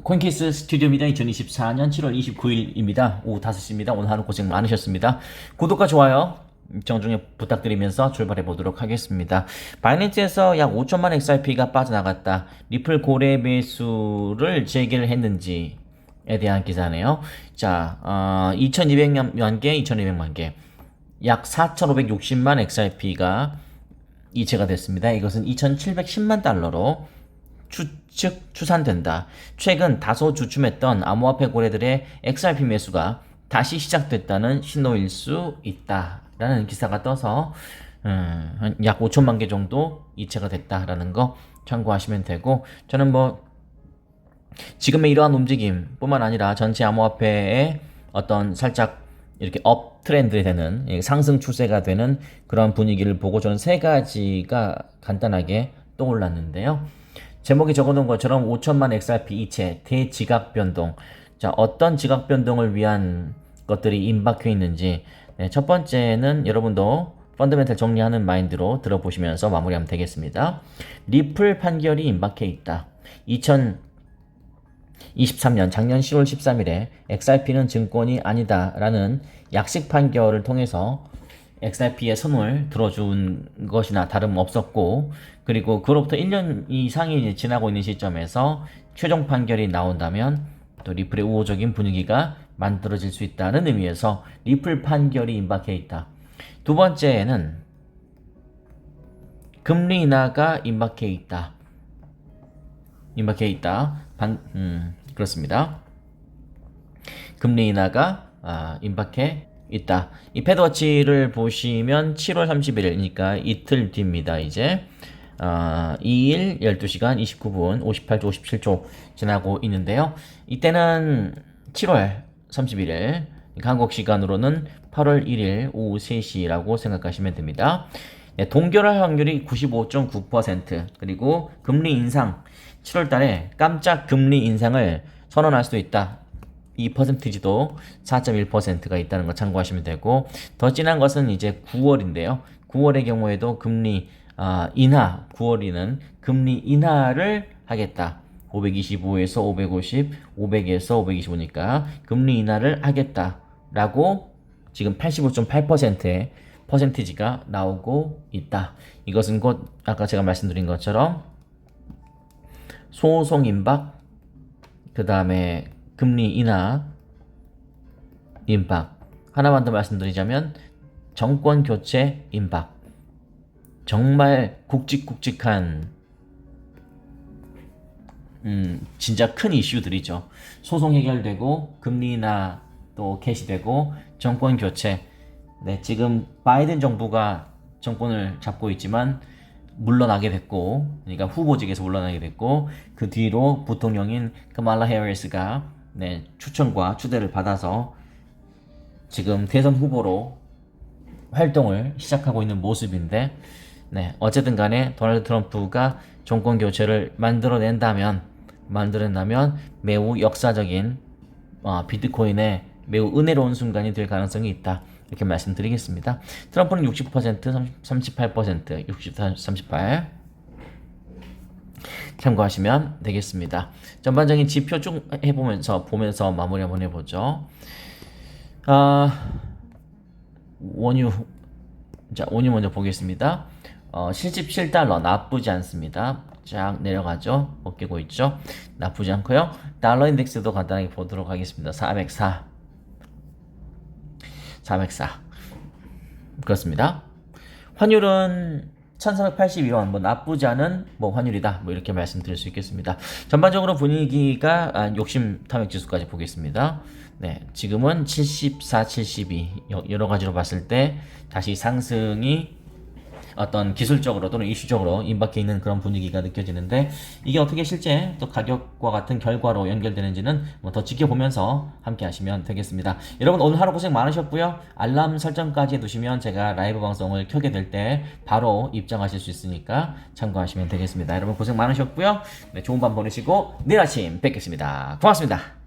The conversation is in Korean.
코인케이스 스튜디오입니다. 2024년 7월 29일입니다. 오후 5시입니다. 오늘 하루 고생 많으셨습니다. 구독과 좋아요 정중히 부탁드리면서 출발해 보도록 하겠습니다. 바이낸스에서 약 5천만 XRP가 빠져나갔다. 리플 고래 매수를 재개를 했는지에 대한 기사네요. 자, 어, 2,200만 개, 2,200만 개. 약 4,560만 XRP가 이체가 됐습니다. 이것은 2,710만 달러로 추측 추산된다. 최근 다소 주춤했던 암호화폐 고래들의 XRP 매수가 다시 시작됐다는 신호일 수 있다라는 기사가 떠서 음, 한약 5천만 개 정도 이체가 됐다라는 거 참고하시면 되고 저는 뭐 지금의 이러한 움직임뿐만 아니라 전체 암호화폐의 어떤 살짝 이렇게 업 트렌드 되는 예, 상승 추세가 되는 그런 분위기를 보고 저는 세 가지가 간단하게 떠올랐는데요. 제목에 적어놓은 것처럼 5천만 XRP 이체 대지각 변동. 자, 어떤 지각 변동을 위한 것들이 임박해 있는지. 네, 첫 번째는 여러분도 펀더멘탈 정리하는 마인드로 들어보시면서 마무리하면 되겠습니다. 리플 판결이 임박해 있다. 2023년 작년 10월 13일에 XRP는 증권이 아니다라는 약식 판결을 통해서 XRP의 손을 들어준 것이나 다름없었고 그리고 그로부터 1년 이상이 지나고 있는 시점에서 최종 판결이 나온다면 또 리플의 우호적인 분위기가 만들어질 수 있다는 의미에서 리플 판결이 임박해 있다. 두 번째는 금리 인하가 임박해 있다. 임박해 있다. 반, 음, 그렇습니다. 금리 인하가 아, 임박해 있다. 이 패드워치를 보시면 7월 31일이니까 이틀 뒤입니다. 이제 아, 2일 12시간 29분 58초 57초 지나고 있는데요. 이때는 7월 31일 한국 시간으로는 8월 1일 오후 3시라고 생각하시면 됩니다. 네, 동결할 확률이 95.9% 그리고 금리 인상 7월 달에 깜짝 금리 인상을 선언할 수도 있다. 이 퍼센티지도 4.1%가 있다는 거 참고하시면 되고 더 진한 것은 이제 9월인데요. 9월의 경우에도 금리 아, 인하 9월이는 금리 인하를 하겠다. 525에서 550, 500에서 525니까 금리 인하를 하겠다라고 지금 85.8%의 퍼센티지가 나오고 있다. 이것은 곧 아까 제가 말씀드린 것처럼 소송 임박, 그 다음에 금리 인하 임박. 하나만 더 말씀드리자면 정권 교체 임박. 정말 굵직굵직한 음, 진짜 큰 이슈들이죠. 소송 해결되고 금리 인하 또 개시되고 정권 교체. 네, 지금 바이든 정부가 정권을 잡고 있지만 물러나게 됐고, 그러니까 후보직에서 물러나게 됐고, 그 뒤로 부통령인 카말라 해리스가 네, 추천과 추대를 받아서 지금 대선 후보로 활동을 시작하고 있는 모습인데, 네, 어쨌든 간에 도널드 트럼프가 정권 교체를 만들어낸다면, 만들어낸다면 매우 역사적인 어, 비트코인의 매우 은혜로운 순간이 될 가능성이 있다. 이렇게 말씀드리겠습니다. 트럼프는 60%, 38%, 60, 38. 참고하시면 되겠습니다. 전반적인 지표 쭉 해보면서 보면서 마무리 한번 해보죠. 아 원유 자 원유 먼저 보겠습니다. 어, 실집 7달러 나쁘지 않습니다. 쫙 내려가죠. 벗기고 있죠. 나쁘지 않고요. 달러 인덱스도 간단하게 보도록 하겠습니다. 404 404 그렇습니다. 환율은 1381원 뭐 나쁘지 않은 뭐 환율이다 뭐 이렇게 말씀드릴 수 있겠습니다. 전반적으로 분위기가 아, 욕심 탐욕 지수까지 보겠습니다. 네, 지금은 74, 72 여- 여러 가지로 봤을 때 다시 상승이 어떤 기술적으로 또는 이슈적으로 임박해 있는 그런 분위기가 느껴지는데 이게 어떻게 실제 또 가격과 같은 결과로 연결되는지는 뭐 더 지켜보면서 함께 하시면 되겠습니다. 여러분 오늘 하루 고생 많으셨고요. 알람 설정까지 해두시면 제가 라이브 방송을 켜게 될 때 바로 입장하실 수 있으니까 참고하시면 되겠습니다. 여러분 고생 많으셨고요. 네, 좋은 밤 보내시고 내일 아침 뵙겠습니다. 고맙습니다.